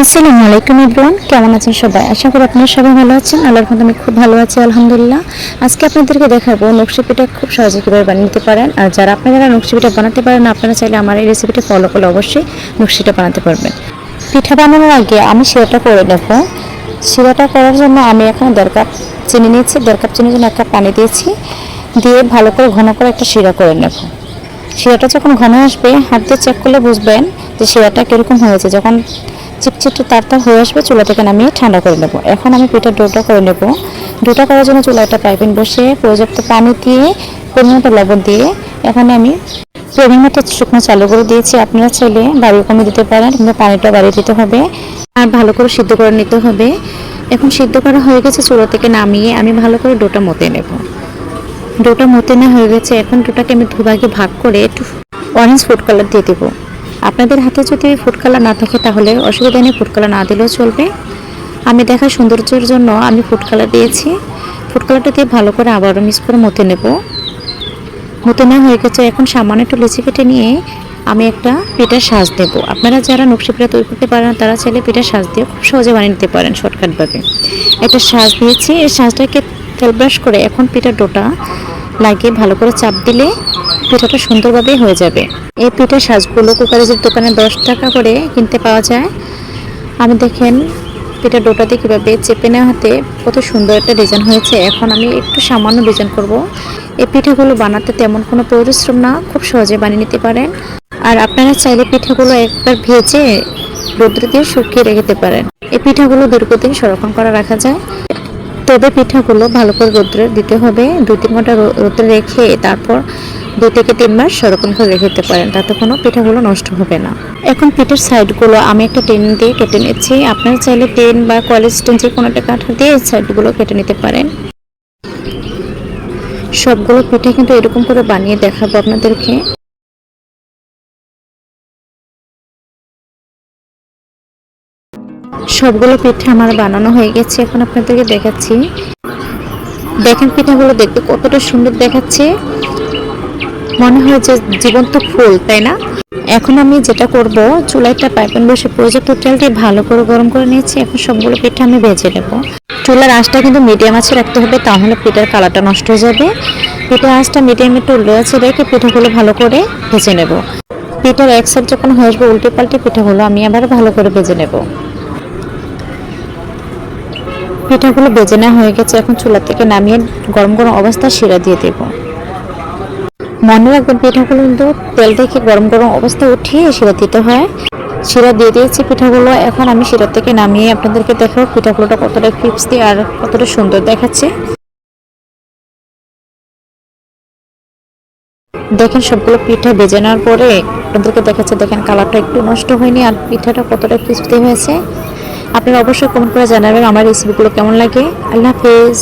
আসসালামু আলাইকুম ইব্রান কেমন আছেন সবাই? আশা করি আপনারা সবাই ভালো আছেন। আল্লাহর মধ্যে আমি খুব ভালো আছি, আলহামদুলিল্লাহ। আজকে আপনাদেরকে দেখাবো নকশি পিঠা খুব সহজে কীভাবে বানিয়ে নিতে পারেন। আর যারা আপনারা নকশি পিঠা বানাতে পারেন আপনারা চাইলে আমার এই রেসিপিটা ফলো করলে অবশ্যই নকশিটা বানাতে পারবেন। পিঠা বানানোর আগে আমি শিরাটা করে নেব। শিরাটা করার জন্য আমি এখন দেড় কাপ চিনি নিয়েছি, দেড় কাপ চিনির জন্য এক কাপ পানি দিয়েছি। দিয়ে ভালো করে ঘন করে একটা শিরা করে নেব। শিরাটা যখন ঘন আসবে, হাত দিয়ে চেক করলে বুঝবেন যে শিরাটা কীরকম হয়েছে। যখন চিটচিটে তারতার হয়ে আসবে, চুলা থেকে নামিয়ে ঠান্ডা করে নেব। এখন আমি পিঠার ডোটা করে নেব। ডোটা করার জন্য চুলা একটা পাইপিন বসে পর্যাপ্ত পানি দিয়ে, পরিমাণ মতো লবণ দিয়ে এখানে আমি পরিমাণ শুকনো চালু করে দিয়েছি। আপনারা চাইলে বাড়ি কমে দিতে পারেন কিংবা পানিটা বাড়িয়ে দিতে হবে। আর ভালো করে সিদ্ধ করে নিতে হবে। এখন সিদ্ধ করা হয়ে গেছে, চুলা থেকে নামিয়ে আমি ভালো করে ডোটা মতে নেব। ডোটা মতে না হয়ে গেছে। এখন ডোটাকে আমি দুভাগে ভাগ করে একটু অরেঞ্জ ফুড কালার দিয়ে দেবো। আপনাদের হাতে যদি ফুড কালার না থাকে তাহলে অসুবিধা নেই ফুড কালার না দিলেও চলবে। আমি দেখা সৌন্দর্যের জন্য আমি ফুড কালার দিয়েছি। ফুড কালারটা দিয়ে ভালো করে আবারও মিক্স করে মতে নেব। মতে নেওয়া হয়ে গেছে। এখন সামান্য একটু লিচি কেটে নিয়ে আমি একটা পিঠার সাজ দেবো। আপনারা যারা নকশি পিঠা তৈরি করতে পারেন তারা চাইলে পিঠার সাজ দিয়ে খুব সহজে বানিয়ে নিতে পারেন শর্টকাটভাবে। একটা সাজ দিয়েছি। এই সাজটাকে তেল ব্রাশ করে এখন পিঠার ডোটা লাগিয়ে ভালো করে চাপ দিলে পিঠাটা সুন্দরভাবে হয়ে যাবে। এই পিঠার সাজগুলো কুকারেজের দোকানে দশ টাকা করে কিনতে পাওয়া যায়। আমি দেখেন পিঠা ডোটাতে কীভাবে চেপে নেওয়া হাতে কত সুন্দর একটা ডিজাইন হয়েছে। এখন আমি একটু সামান্য ডিজাইন করব। এই পিঠাগুলো বানাতে তেমন কোনো পরিশ্রম না, খুব সহজে বানিয়ে নিতে পারেন। আর আপনারা চাইলে পিঠাগুলো একবার ভেজে রোদ্রে দিয়ে শুকিয়ে রেখে পারেন। এই পিঠাগুলো দীর্ঘদিন সংরক্ষণ করা রাখা যায়। তবে পিঠাগুলো ভালো করে রোদ্রে দিতে হবে। দু তিন ঘণ্টা রোদ্রে রেখে তারপর দু থেকে তিন মাস সংরক্ষণ করে রেখে দিতে পারেন। তাতে কোনো পিঠাগুলো নষ্ট হবে না। এখন পিঠের সাইডগুলো আমি একটা টেন দিয়ে কেটে নিচ্ছি। আপনারা চাইলে টেন বা কলেজ টেন যে কোনো একটা কাঠা দিয়ে সাইডগুলো কেটে নিতে পারেন। সবগুলো পিঠে কিন্তু এরকম করে বানিয়ে দেখাবো আপনাদেরকে। সবগুলো পিঠে আমার বানানো হয়ে গেছে। এখন আপনাদেরকে দেখাচ্ছি। দেখেন পিঠাগুলো দেখতে কতটা সুন্দর দেখাচ্ছে। মনে হয় যে জীবন্ত ফুল, তাই না? এখন আমি যেটা করব, চুলাইটা পাইপেন বসে পর্যাপ্ত তেলটি ভালো করে গরম করে নিয়েছি। এখন সবগুলো পিঠা আমি ভেজে নেব। চুলার আঁচটা কিন্তু মিডিয়াম আঁচে রাখতে হবে, তাহলে পিঠার কালারটা নষ্ট হয়ে যাবে। পিঠার আঁচটা মিডিয়াম একটু লো আছে রেখে পিঠাগুলো ভালো করে ভেজে নেব। পিঠার এক সাইড যখন হয়ে উল্টে পাল্টে পিঠাগুলো আমি আবার ভালো করে ভেজে নেব। পিঠাগুলো বেজে নেওয়া হয়ে গেছে, এখন চুলা থেকে নামিয়ে গরম গরম অবস্থায় শিরা দিয়ে দেব। মনে রাখবেন, পিঠাগুলো কিন্তু তেল থেকে গরম গরম অবস্থায় উঠিয়ে শিরা দিতে হয়। শিরা দিয়ে দিয়েছি পিঠাগুলো, এখন আমি শিরা থেকে নামিয়ে আপনাদেরকে দেখাবো পিঠাগুলোটা কতটা ক্রিপসি আর কতটা সুন্দর দেখাচ্ছে। দেখেন, সবগুলো পিঠা ভেজে নেওয়ার পরে আপনাদেরকে দেখাচ্ছে, দেখেন কালারটা একটু নষ্ট হয়নি আর পিঠাটা কতটা ক্রিস্পি হয়েছে। আপনারা অবশ্যই কমেন্ট করে জানাবেন আমার রেসিপিগুলো কেমন লাগে। আল্লাহ হাফেজ।